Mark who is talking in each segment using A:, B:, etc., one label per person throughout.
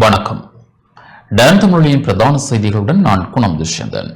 A: வணக்கம். டான் தமிழின் பிரதான செய்திகளுடன் நான் குணம் துஷ்யந்தன்.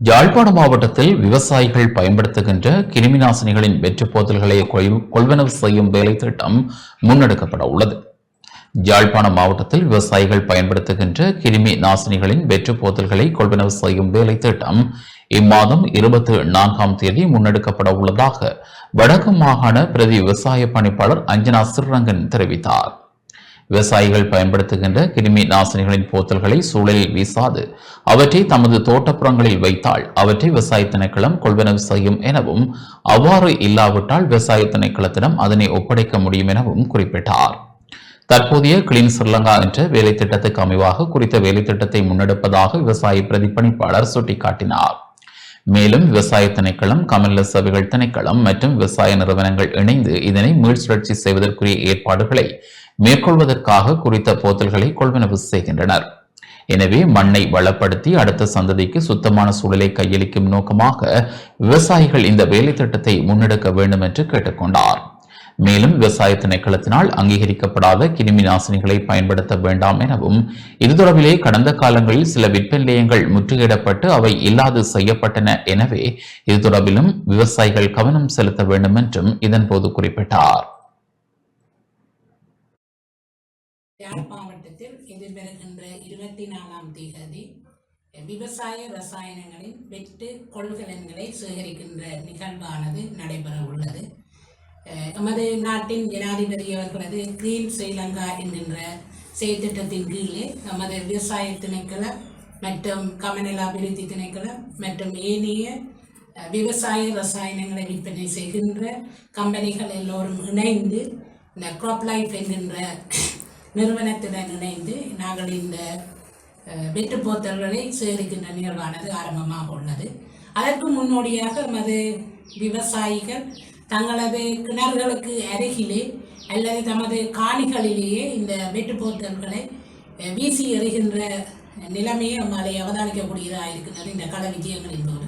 A: யாழ்ப்பாண மாவட்டத்தில் விவசாயிகள் பயன்படுத்துகின்ற கிருமிநாசினிகளின் வெற்று போத்தல்களை கொள்வனவு செய்யும் வேலை திட்டம் முன்னெடுக்கப்பட உள்ளது. யாழ்ப்பாண மாவட்டத்தில் விவசாயிகள் பயன்படுத்துகின்ற கிருமி நாசினிகளின் வெற்று போத்தல்களை கொள்வனவு செய்யும் வேலை திட்டம் இம்மாதம் இருபத்தி நான்காம் தேதி முன்னெடுக்கப்பட உள்ளதாக வடக்கு மாகாண பிரதி விவசாய பணிப்பாளர் அஞ்சனா சிறரங்கன் தெரிவித்தார். விவசாயிகள் பயன்படுத்துகின்ற கிருமி நாசினிகளின் போத்தல்களை சூழலில் வீசாது. அவற்றை தமது தோட்டப்புறங்களில் வைத்தால் அவற்றை விவசாய திணைக்களம் கொள்வனவு செய்யும் எனவும் அவ்வாறு இல்லாவிட்டால் விவசாய திணைக்களத்திடம் அதனை ஒப்படைக்க முடியும் எனவும் குறிப்பிட்டார். தற்போதைய கிளீன் ஸ்ரீலங்கா என்ற வேலை திட்டத்துக்கு அமைவாக குறித்த வேலை திட்டத்தை முன்னெடுப்பதாக விவசாய பிரதிப்பணிப்பாளர் சுட்டிக்காட்டினார். மேலும் விவசாய திணைக்களம் கமல்ல சபைகள் திணைக்களம் மற்றும் விவசாய நிறுவனங்கள் இணைந்து இதனை மீள்சுழற்சி செய்வதற்குரிய ஏற்பாடுகளை மேற்கொள்வதற்காக குறித்த போத்தல்களை கொள்வனவு செய்கின்றனர். எனவே மண்ணை வளப்படுத்தி அடுத்த சந்ததிக்கு சுத்தமான சூழலை கையளிக்கும் நோக்கமாக விவசாயிகள் இந்த வேலை திட்டத்தை முன்னெடுக்க வேண்டும் என்று கேட்டுக்கொண்டார். மேலும் விவசாய திணைக்களத்தினால் அங்கீகரிக்கப்படாத கிருமி நாசினிகளை பயன்படுத்த வேண்டாம் எனவும் இது தொடர்பிலே கடந்த காலங்களில் சில விற்பனை நிலையங்கள் முற்றுகையிடப்பட்டு அவை இல்லாது செய்யப்பட்டன எனவே இது தொடர்பிலும் விவசாயிகள் கவனம் செலுத்த வேண்டும் என்றும் இதன்போது குறிப்பிட்டார்.
B: யாழ் மாவட்டத்தில் எதிர்வருகின்ற இருபத்தி நாலாம் தேதி விவசாய ரசாயனங்களின் வெட்டு கொள்கலன்களை சேகரிக்கின்ற நிகழ்வானது நடைபெற உள்ளது. நமது நாட்டின் ஜனாதிபதி அவர்களது கிரீன் ஸ்ரீலங்கா என்கின்ற செயற்திட்டத்தின் கீழே நமது விவசாய திணைக்களம் மற்றும் கமநல அபிவிருத்தி திணைக்களம் மற்றும் ஏனைய விவசாய ரசாயனங்களை விற்பனை செய்கின்ற கம்பெனிகள் எல்லோரும் இணைந்து இந்த க்ராப் லைஃப் என்கின்ற நிறுவனத்துடன் இணைந்து நாங்கள் இந்த அஹ், போத்தல்களை சேகரிக்கின்ற நிகழ்வானது ஆரம்பமாக உள்ளது. அதற்கு முன்னோடியாக நமது விவசாயிகள் தங்களது கிணறுகளுக்கு அருகிலே அல்லது தமது காணிகளிலேயே இந்த வெட்டுப்போத்தல்களை வீசி எறிகின்ற நிலைமையை நம்மளை அவதானிக்கக்கூடியதாக இருக்கின்றது இந்த கள விஜயங்களின் போது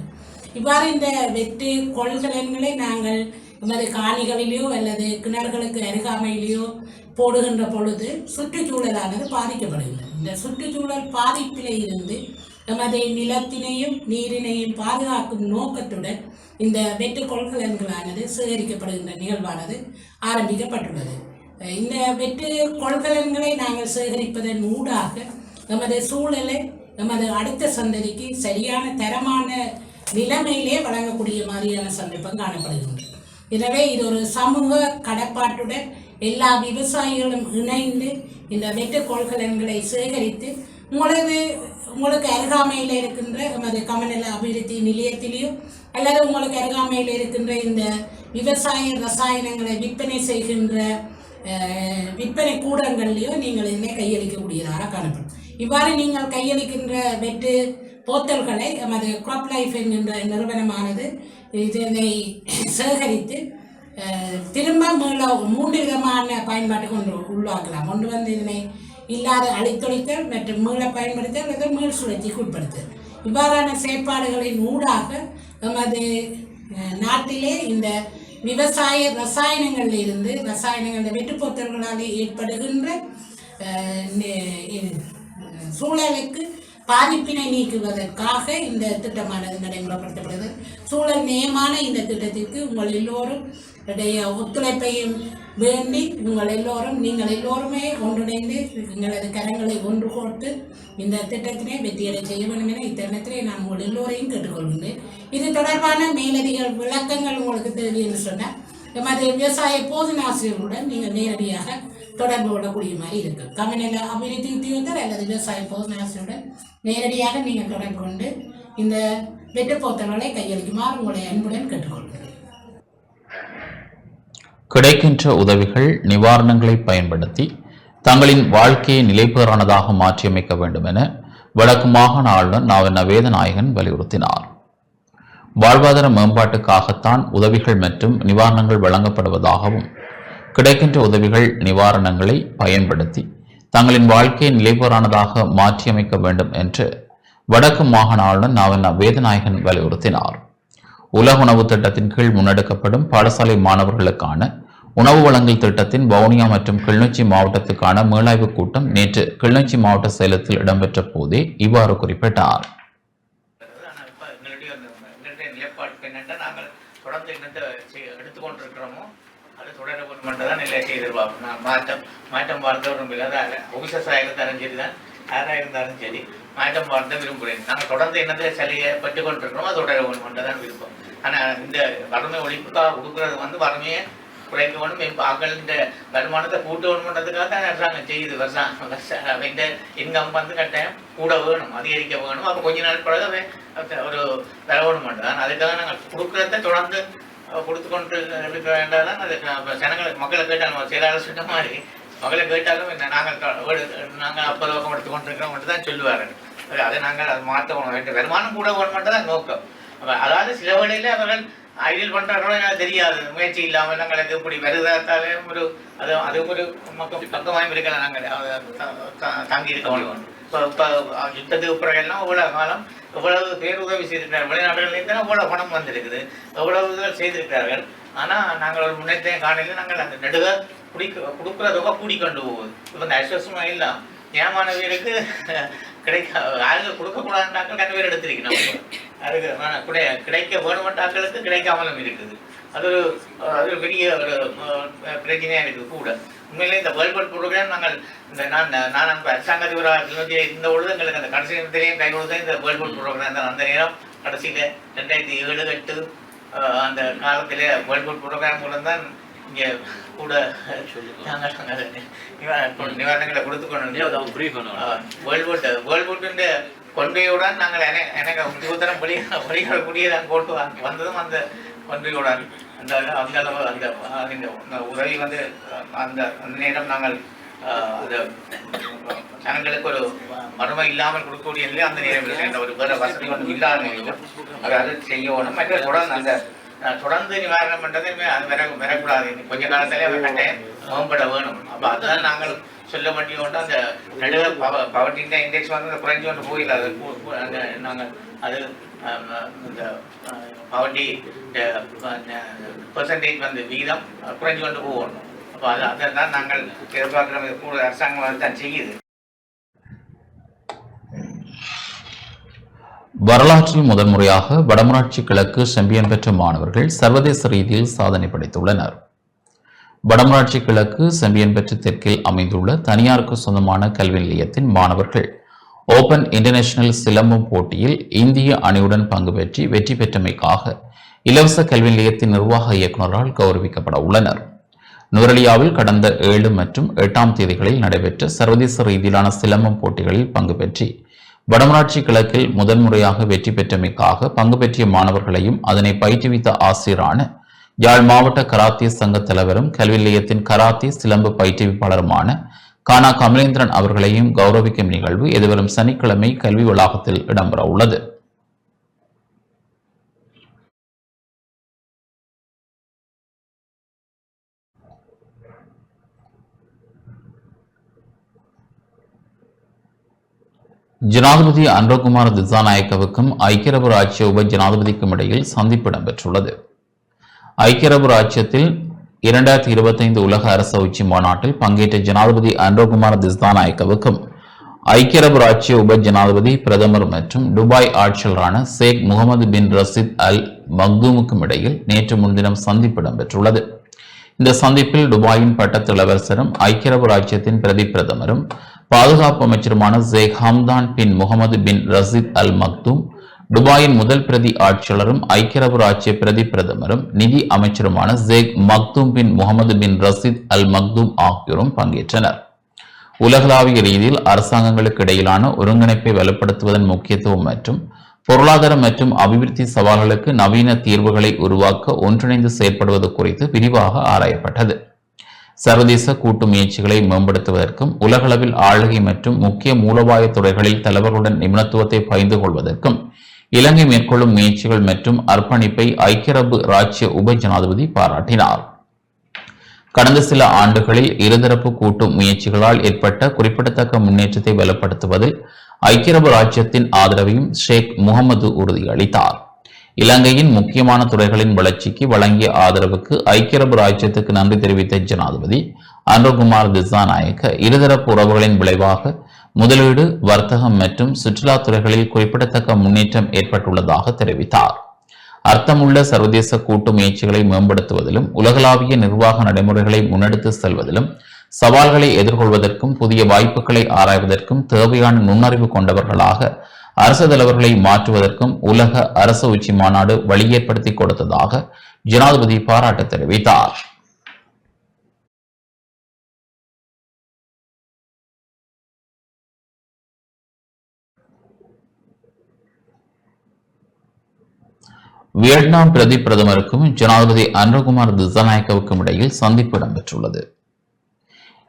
B: இவ்வாறு இந்த வெற்றி கொள்கலன்களை நாங்கள் எமது காணிகளிலேயோ அல்லது கிணறுகளுக்கு அருகாமையிலேயோ போடுகின்ற பொழுது சுற்றுச்சூழலானது பாதிக்கப்படுகிறது. இந்த சுற்றுச்சூழல் பாதிப்பிலே இருந்து எமது நிலத்தினையும் நீரினையும் பாதுகாக்கும் நோக்கத்துடன் இந்த வெற்று கொள்கலன்களானது சேகரிக்கப்படுகின்ற நிகழ்வானது ஆரம்பிக்கப்பட்டுள்ளது. இந்த வெற்று கொள்கலன்களை நாங்கள் சேகரிப்பதன் ஊடாக நமது சூழலை நமது அடுத்த சந்ததிக்கு சரியான தரமான நிலைமையிலே வழங்கக்கூடிய மாதிரியான சந்தர்ப்பம் காணப்படுகின்றது. எனவே இது ஒரு சமூக கடப்பாட்டுடன் எல்லா விவசாயிகளும் இணைந்து இந்த வெட்டு கொள்கலன்களை சேகரித்து உங்களது உங்களுக்கு அருகாமையில் இருக்கின்ற எமது கமநல அபிவிருத்தி நிலையத்திலேயோ அல்லது உங்களுக்கு அருகாமையில் இருக்கின்ற இந்த விவசாய ரசாயனங்களை விற்பனை செய்கின்ற விற்பனை கூடங்கள்லையும் நீங்கள் இதனை கையளிக்கக்கூடியதாக காணப்படும். இவ்வாறு நீங்கள் கையளிக்கின்ற வெட்டு போத்தல்களை எமது crop லைஃப் என்கின்ற நிறுவனமானது இதனை சேகரித்து திரும்ப மீள மூன்று விதமான பயன்பாட்டு கொண்டு உருவாக்கலாம். ஒன்று வந்து இதனை இல்லாத அழித்தொழித்தல் மற்றும் மீள பயன்படுத்தல் அல்லது மீள் சுழற்சிக்கு உட்படுத்தல் இவ்வாறான செயற்பாடுகளின் ஊடாக நமது நாட்டிலே இந்த விவசாய ரசாயனங்களில் இருந்து ரசாயனங்கள் இந்த வெட்டுப்போத்தல்களால் ஏற்படுகின்ற சூழலுக்கு பாதிப்பினை நீக்குவதற்காக இந்த திட்டமானது நடைமுறைப்படுத்தப்படுகிறது. சூழல் நேயமான இந்த திட்டத்திற்கு உங்கள் எல்லோரும் ஒத்துழைப்பையும் வேண்டி உங்கள் எல்லோரும் நீங்கள் எல்லோருமே ஒன்றிணைந்து எங்களது கரங்களை ஒன்று கோர்த்து இந்த திட்டத்தினை வெற்றியடை செய்ய வேண்டும் என இத்தருணத்திலே நான் உங்கள் எல்லோரையும் கேட்டுக்கொள்கின்றேன். இது தொடர்பான மேலதிக விளக்கங்கள் உங்களுக்கு தேவை என்று சொன்னால் எமது விவசாய போதனாசிரியர்களுடன் நீங்கள் நேரடியாக தொடர்பு கொள்ளக்கூடிய மாதிரி இருக்கு. கமநல அபிவிருத்தி உத்தியோகத்தர் அல்லது விவசாய போதனாசிரியருடன் நேரடியாக நீங்கள் தொடர்பு கொண்டு இந்த வெட்டு போத்தல்களை கையளிக்குமாறு உங்களை அன்புடன் கேட்டுக்கொள்கிறேன்.
A: கிடைக்கின்ற உதவிகள் நிவாரணங்களை பயன்படுத்தி தங்களின் வாழ்க்கையை நிலைபெறானதாக மாற்றியமைக்க வேண்டும் என வடக்கு மாகாண ஆளுநர் நாவல் நவேதநாயகன் வலியுறுத்தினார். வாழ்வாதார மேம்பாட்டுக்காகத்தான் உதவிகள் மற்றும் நிவாரணங்கள் வழங்கப்படுவதாகவும் கிடைக்கின்ற உதவிகள் நிவாரணங்களை பயன்படுத்தி தங்களின் வாழ்க்கையை நிலைபெறானதாக மாற்றியமைக்க வேண்டும் என்று வடக்கு மாகாண ஆளுநர் நாவல் வேதநாயகன் வலியுறுத்தினார். உலக உணவு திட்டத்தின் கீழ் முன்னெடுக்கப்படும் பாடசாலை மாணவர்களுக்கான உணவு வழங்கல் திட்டத்தின் வவுனியா மற்றும் கிளிநொச்சி மாவட்டத்துக்கான மேலாய்வு கூட்டம் நேற்று கிளிநொச்சி மாவட்ட செயலத்தில் இடம்பெற்ற போதே இவ்வாறு குறிப்பிட்டார்
C: ஆனால் இப்போ எங்களுடைய அந்த எங்களுடைய நிலைப்பாடு என்னென்னா நாங்கள் தொடர்ந்து என்னத்தை செய்- எடுத்துக்கொண்டிருக்கிறோமோ அது மட்டும்தான் வேண்டும் தான் நான் மாற்றம் மாற்றம் பார்க்க விரும்பல. அதான் ஆஃபீஸர்ஸாக இருந்தாலும் சரி தான். யாராக இருந்தாலும் சரி மாற்றம் பார்க்க விரும்புகிறேன். நாங்கள் தொடர்ந்து என்னத்தை சலுகை பட்டு கொண்டிருக்கிறோமோ அது ஒன்று மட்டும் தான் விருப்பம். ஆனால் இந்த வறுமை ஒழிப்புக்காக கொடுக்குறது வந்து வறுமையை குறைக்க வேணும் இப்போ அவங்கள்ட்ட வருமானத்தை கூட்ட வேணும்ன்றதுக்காக தான் அரசாங்கம் செய்யுது. வருஷம் வருஷம் இன்கம் வந்து கட்டாயம் கூட வேணும் அதிகரிக்க வேணும். அப்போ கொஞ்ச நாள் பிறகு அவன் ஒரு வரவணும் வேணும் தான் அதுக்காக நாங்கள் கொடுக்குறத தொடர்ந்து கொடுத்துக்கொண்டு கொடுத்து கொண்டு இருக்க வேண்டாம் தான் அது ஜனங்களுக்கு மக்களை கேட்டாலும் செயலாளர் சொன்ன மாதிரி. மக்களை கேட்டாலும் இந்த நாங்கள் வீடு நாங்கள் அப்போ பக்கம் எடுத்து கொண்டிருக்கிறோம் மட்டும் தான் சொல்லுவாரு அதை நாங்கள் அதை மாற்ற வேண்டும். வருமானம் கூட வேணும் மட்டும் தான் நோக்கம். அதாவது சில வேளையில அவர்கள் ஐடியல் பண்றாங்களோ எனக்கு தெரியாது. முயற்சி இல்லாமல் நாங்களுக்கு இப்படி வருதாத்தாலே ஒரு அது அது ஒரு பக்கம் பக்கமாயும் இருக்கலாம். நாங்கள் அதை தாங்கி இருக்க முடியும். யுத்தத்துக்கு பிறகெல்லாம் இவ்வளவு காலம் எவ்வளவு பேருதவி உதவி செய்திருக்கிறார் வெளிநாடுகளிலிருந்து எவ்வளவு பணம் வந்திருக்குது. எவ்வளவு உதவி செய்திருக்கிறார்கள். ஆனா நாங்கள் ஒரு முன்னேற்றம் காணையில் நாங்கள் அந்த நெடுக குடிக்க கொடுக்குற தொகை கூடிக்கொண்டு போகுது. இப்போ இந்த அஸ்வசமா எல்லாம் வீருக்கு கிடைக்க யாருக்கு கொடுக்கக்கூடாதுனாக்கள் கண்டு பேர் எடுத்திருக்கணும். அதுக்கு கிடை கிடைக்க வேணுமட்டாக்களுக்கு கிடைக்காமலும் இருக்குது. அது ஒரு அது ஒரு பெரிய ஒரு அஹ், பிரச்சனையா இருக்குது கூட. உண்மையிலே இந்த வேர்ல்ட் ப்ரோக்ராம் நாங்கள் இந்த நான் நான் நம்ம அரசாங்க அதிபராக இந்த பொழுது எங்களுக்கு அந்த கடைசி நேரத்திலேயும் கை கொடுத்த இந்த வேர்ல்ட் ப்ரோக்ராம் தான் அந்த நேரம். கடைசியில் ரெண்டாயிரத்தி ஏழு எட்டு அந்த காலத்திலே வேர்ல்ட் ப்ரோக்ராம் மூலம் தான் இங்கே கூட நாங்கள் நிவா- நிவாரணங்களை கொடுத்து கொண்டு வேர்ல்வுட் வேர்ல்வுட் கொள்கையுடன் நாங்கள் என- எனக்கு உத்தியோகத்தரம் வெளி வெளியிடக்கூடிய போட்டு வந்து- வந்ததும் அந்த கொள்கையுடன். அந்த அந்த அளவு அந்த அந்த அந்த உதவி வந்து அந்த அந்த நேரம் நாங்கள் ஆஹ், அந்த ஜனங்களுக்கு ஒரு மறுமை இல்லாமல் கொடுக்கக்கூடிய நிலை அந்த நேரம் ஒரு வேற வசதி ஒன்றும் இல்லாத நிலையிலும் அதாவது அது செய்யணும். மற்ற தொடர்ந்து அந்த தொடர்ந்து நிவாரணம் பண்ணுறது அது வர வரக்கூடாது கொஞ்ச காலத்திலே அவர் கட்டாயம் மேம்பட வேணும். அப்போ அதுதான் நாங்கள் சொல்ல வேண்டிய ஒன்று. அந்த நடுவ பவர்ட்டி இண்டெக்ஸ் வந்து அந்த குறைஞ்சு கொண்டு போயிடல. அது நாங்கள் அது இந்த பவர்ட்டி பர்சன்டேஜ் வந்து விகிதம் குறைஞ்சி குறைஞ்சு கொண்டு போகணும். அது அதை தான் நாங்கள் எதிர்பார்க்குற கூட அரசாங்கம் தான் செய்யுது
A: வரலாற்றில் முதன்முறையாக வடமராட்சி கிழக்கு செம்பியன் பெற்ற மாணவர்கள் சர்வதேச ரீதியில் சாதனை படைத்துள்ளனர். வடமராட்சி கிழக்கு செம்பியன் பெற்ற தெற்கில் அமைந்துள்ள தனியாருக்கு சொந்தமான கல்வி நிலையத்தின் மாணவர்கள் ஓபன் இன்டர்நேஷனல் சிலம்பம் போட்டியில் இந்திய அணியுடன் பங்கு பெற்றி வெற்றி பெற்றமைக்காக இலவச கல்வி நிலையத்தின் நிர்வாக இயக்குநரால் கௌரவிக்கப்பட உள்ளனர். நுரலியாவில் கடந்த ஏழு மற்றும் எட்டாம் தேதிகளில் நடைபெற்ற சர்வதேச ரீதியிலான சிலம்பம் போட்டிகளில் பங்கு பெற்றி வடமராட்சி கிழக்கில் முதன்முறையாக வெற்றி பெற்றமைக்காக பங்கு பெற்றிய மாணவர்களையும் அதனை பயிற்றுவித்த ஆசிரியரான யாழ் மாவட்ட கராத்தே சங்க தலைவரும் கல்வி நிலையத்தின் கராத்தே சிலம்பு பயிற்றுவிப்பாளருமான கானா கமலேந்திரன் அவர்களையும் கௌரவிக்கும் நிகழ்வு எதிர்வரும் சனிக்கிழமை கல்வி வளாகத்தில் இடம்பெற உள்ளது ஜனாதிபதி அன்றகுமார் திசாநாயக்கவுக்கும் ஐக்கிய அரபு ராஜ்ய உப ஜனாதிபதிக்கும் இடையில் சந்திப்பு இடம்பெற்றுள்ளது. ஐக்கிய அரபு ராஜ்யத்தில் இரண்டாயிரத்தி இருபத்தைந்து உலக அரச உச்சி மாநாட்டில் பங்கேற்ற ஜனாதிபதி அன்றகுமார் திசாநாயக்கவுக்கும் ஐக்கிய அரபு ராஜ்ய உப ஜனாதிபதி பிரதமர் மற்றும் Dubai ஆட்சியரான Sheikh Mohammed bin Rashid Al மக்தூமுக்கும் இடையில் நேற்று முன்தினம் சந்திப்பு இடம்பெற்றுள்ளது. இந்த சந்திப்பில் துபாயின் பட்டத்து இளவரசரும் ஐக்கிய அரபு ராஜ்யத்தின் பிரதி பிரதமரும் பாதுகாப்பு அமைச்சருமான ஷேக் Hamdan bin Mohammed bin Rashid Al Maktoum துபாயின் முதல் பிரதி ஆட்சியாளரும் ஐக்கிய அரபு ராஜ்ய பிரதி பிரதமரும் நிதி அமைச்சருமான ஷேக் Maktoum bin Mohammed bin Rashid Al Maktoum ஆகியோரும் பங்கேற்றனர். உலகளாவிய ரீதியில் அரசாங்கங்களுக்கு இடையிலான ஒருங்கிணைப்பை வலுப்படுத்துவதன் முக்கியத்துவம் மற்றும் பொருளாதார மற்றும் அபிவிருத்தி சவால்களுக்கு நவீன தீர்வுகளை உருவாக்க ஒன்றிணைந்து செயற்படுவது குறித்து விரிவாக ஆராயப்பட்டது. சர்வதேச கூட்டு முயற்சிகளை மேம்படுத்துவதற்கும் உலகளவில் ஆளுகை மற்றும் முக்கிய மூலோபாய துறைகளில் தலைவர்களுடன் நிபுணத்துவத்தை பகிர்ந்து கொள்வதற்கும் இலங்கை மேற்கொள்ளும் முயற்சிகள் மற்றும் அர்ப்பணிப்பை ஐக்கிய அரபு ராஜ்ய உப ஜனாதிபதி பாராட்டினார். கடந்த சில ஆண்டுகளில் இருதரப்பு கூட்டு முயற்சிகளால் ஏற்பட்ட குறிப்பிடத்தக்க முன்னேற்றத்தை வலுப்படுத்துவதில் ஐக்கிய அரபு ராஜ்யத்தின் ஆதரவையும் ஷேக் முகமது உறுதியளித்தார் இலங்கையின் முக்கியமான துறைகளின் வளர்ச்சிக்கு வழங்கிய ஆதரவுக்கு ஐக்கிய அரபு ராஜ்யத்துக்கு நன்றி தெரிவித்த ஜனாதிபதி அனுகுமார் திசாநாயக்க இருதரப்பு உறவுகளின் விளைவாக முதலீடு வர்த்தகம் மற்றும் சுற்றுலா துறைகளில் குறிப்பிடத்தக்க முன்னேற்றம் ஏற்பட்டுள்ளதாக தெரிவித்தார். அர்த்தமுள்ள சர்வதேச கூட்டு முயற்சிகளை மேம்படுத்துவதிலும் உலகளாவிய நிர்வாக நடைமுறைகளை முன்னெடுத்து செல்வதிலும் சவால்களை எதிர்கொள்வதற்கும் புதிய வாய்ப்புகளை ஆராய்வதற்கும் தேவையான நுண்ணறிவு கொண்டவர்களாக அரசு தலைவர்களை மாற்றுவதற்கும் உலக அரசு உச்சி மாநாடு வழி ஏற்படுத்தி கொடுத்ததாக ஜனாதிபதி பாராட்டு தெரிவித்தார். வியட்நாம் பிரதி பிரதமருக்கும் ஜனாதிபதி அனுகுமார் திசாநாயக்கவுக்கும் இடையில் சந்திப்பு இடம்பெற்றுள்ளது.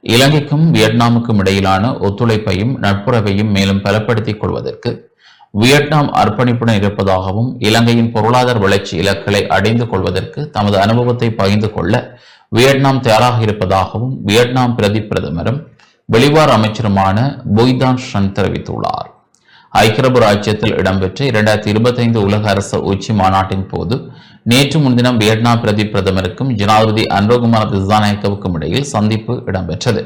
A: இலங்கைக்கும் வியட்நாமுக்கும் இடையிலான ஒத்துழைப்பையும் நட்புறவையும் மேலும் பலப்படுத்திக் கொள்வதற்கு வியட்நாம் அர்ப்பணிப்புடன் இருப்பதாகவும் இலங்கையின் பொருளாதார வளர்ச்சி இலக்குகளை அடைந்து கொள்வதற்கு தமது அனுபவத்தை பகிர்ந்து கொள்ள வியட்நாம் தயாராக இருப்பதாகவும் வியட்நாம் பிரதி பிரதமரும் வெளிவார் அமைச்சருமான பொய்தான் ஷன் தெரிவித்துள்ளார். ஐக்கிய அரபு ராஜ்யத்தில் இடம்பெற்ற இரண்டாயிரத்தி இருபத்தைந்து உலக அரசு உச்சி மாநாட்டின் போது நேற்று முன்தினம் வியட்நாம் பிரதி பிரதமருக்கும் ஜனாதிபதி அன்ரோகுமார் திசாநாயக்கவுக்கும் இடையில் சந்திப்பு இடம்பெற்றது.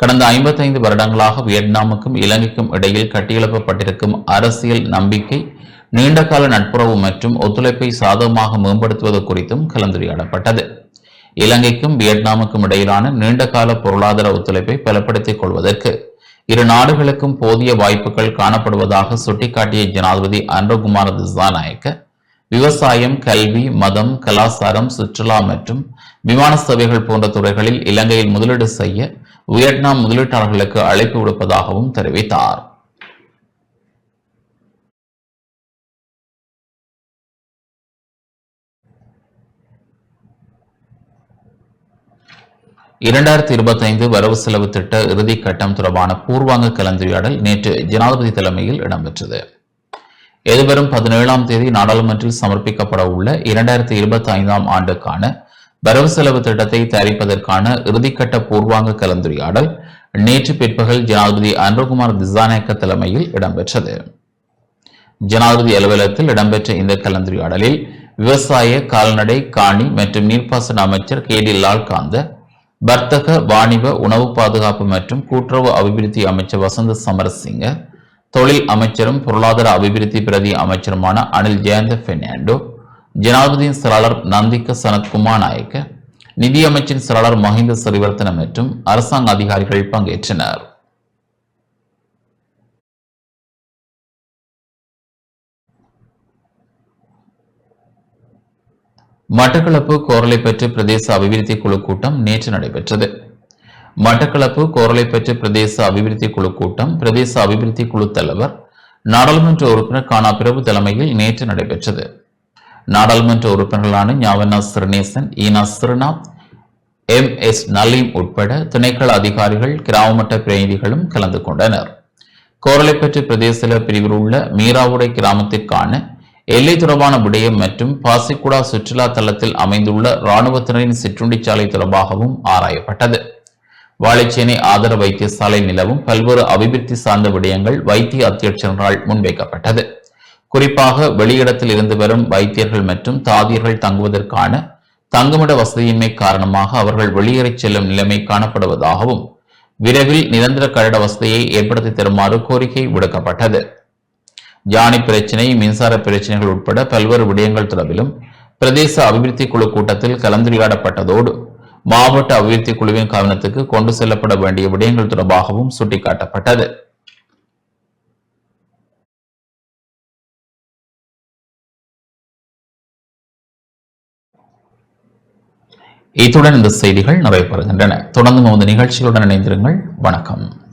A: கடந்த ஐம்பத்தைந்து வருடங்களாக வியட்நாமுக்கும் இலங்கைக்கும் இடையில் கட்டியெழுப்பப்பட்டிருக்கும் அரசியல் நம்பிக்கை நீண்டகால நட்புறவு மற்றும் ஒத்துழைப்பை சாதகமாக மேம்படுத்துவது குறித்தும் கலந்துரையாடப்பட்டது. இலங்கைக்கும் வியட்நாமுக்கும் இடையிலான நீண்டகால பொருளாதார ஒத்துழைப்பை பலப்படுத்திக் கொள்வதற்கு இரு நாடுகளுக்கும் போதிய வாய்ப்புகள் காணப்படுவதாக சுட்டிக்காட்டிய ஜனாதிபதி அன்ரகுமார் திசாநாயக்க விவசாயம் கல்வி மதம் கலாச்சாரம் சுற்றுலா மற்றும் விமான சேவைகள் போன்ற துறைகளில் இலங்கையில் முதலீடு செய்ய வியட்நாம் முதலீட்டாளர்களுக்கு அழைப்பு விடுப்பதாகவும் தெரிவித்தார். இரண்டாயிரத்தி இருபத்தி ஐந்து வரவு செலவு திட்ட இறுதி கட்டம் தொடர்பான பூர்வாங்க கலந்துரையாடல் நேற்று ஜனாதிபதி தலைமையில் இடம்பெற்றது. எதிர்வரும் பதினேழாம் தேதி நாடாளுமன்றில் சமர்ப்பிக்கப்பட உள்ள இரண்டாயிரத்தி இருபத்தி ஐந்தாம் ஆண்டுக்கான வரவு செலவு திட்டத்தை தயாரிப்பதற்கான இறுதிக்கட்ட பூர்வாங்க கலந்துரையாடல் நேற்று பிற்பகல் ஜனாதிபதி அனுகுமார் திசாநாயக்க தலைமையில் இடம்பெற்றது. ஜனாதிபதி அலுவலகத்தில் இடம்பெற்ற இந்த கலந்துரையாடலில் விவசாய கால்நடை காணி மற்றும் நீர்ப்பாசன அமைச்சர் கே டி லால்காந்த வர்த்தக வாணிப உணவு பாதுகாப்பு மற்றும் கூட்டுறவு அபிவிருத்தி அமைச்சர் வசந்த சமரசிங்க தொழில் அமைச்சரும் பொருளாதார அபிவிருத்தி பிரதி அமைச்சருமான அனில் ஜெயந்த பெர்னாண்டோ ஜனாதிபதியின் செயலாளர் நந்திக்க சனத்குமார் நாயக்க நிதியமைச்சின் செயலாளர் மஹிந்த சிறிவர்த்தன மற்றும் அரசாங்க அதிகாரிகள் பங்கேற்றனர். மட்டக்களப்பு கோரலை பெற்று பிரதேச அபிவிருத்தி குழு கூட்டம் நேற்று நடைபெற்றது. மட்டக்களப்பு கோரளைப்பற்று பிரதேச அபிவிருத்தி குழு கூட்டம் பிரதேச அபிவிருத்தி குழு தலைவர் நாடாளுமன்ற உறுப்பினர் கானா பிரபு தலைமையில் நேற்று நடைபெற்றது. நாடாளுமன்ற உறுப்பினர்களான ஞாவண்ணா சிறுநேசன் ஈனா சிறுநாத் எம். எஸ். நலீம் உட்பட திணைக்கள அதிகாரிகள் கிராம மட்ட பிரதிநிதிகளும் கலந்து கொண்டனர். கோரளைப்பற்று பிரதேச பிரிவில் உள்ள மீராவுடை கிராமத்திற்கான எல்லை தொடர்பான விடயம் மற்றும் பாசிக்குடா சுற்றுலா தளத்தில் அமைந்துள்ள இராணுவத்தினரின் சிற்றுண்டிச்சாலை தொடர்பாகவும் ஆராயப்பட்டது. வாழைச்சேனை ஆதர வைத்தியசாலை நிலவும் பல்வேறு அபிவிருத்தி சார்ந்த விடயங்கள் வைத்திய அத்தியட்சர்களால் முன்வைக்கப்பட்டது. குறிப்பாக வெளியிடத்தில் இருந்து வரும் வைத்தியர்கள் மற்றும் தாதியர்கள் தங்குவதற்கான தங்குமிட வசதியின்மை காரணமாக அவர்கள் வெளியேறிச் செல்லும் நிலைமை காணப்படுவதாகவும் விரைவில் நிரந்தர கட்டட வசதியை ஏற்படுத்தி தருமாறு கோரிக்கை விடுக்கப்பட்டது. ஜானி பிரச்சினை மின்சார பிரச்சினைகள் உட்பட பல்வேறு விடயங்கள் தொடர்பிலும் பிரதேச அபிவிருத்தி குழு கூட்டத்தில் கலந்துரையாடப்பட்டதோடு மாவட்ட அபிவிருத்தி குழுவின் கவனத்துக்கு கொண்டு செல்லப்பட வேண்டிய விடயங்கள் தொடர்பாகவும் சுட்டிக்காட்டப்பட்டது. இத்துடன் இந்த செய்திகள் நிறைவு பெறுகின்றன. தொடர்ந்து நமது நிகழ்ச்சிகளுடன் இணைந்திருங்கள். வணக்கம்.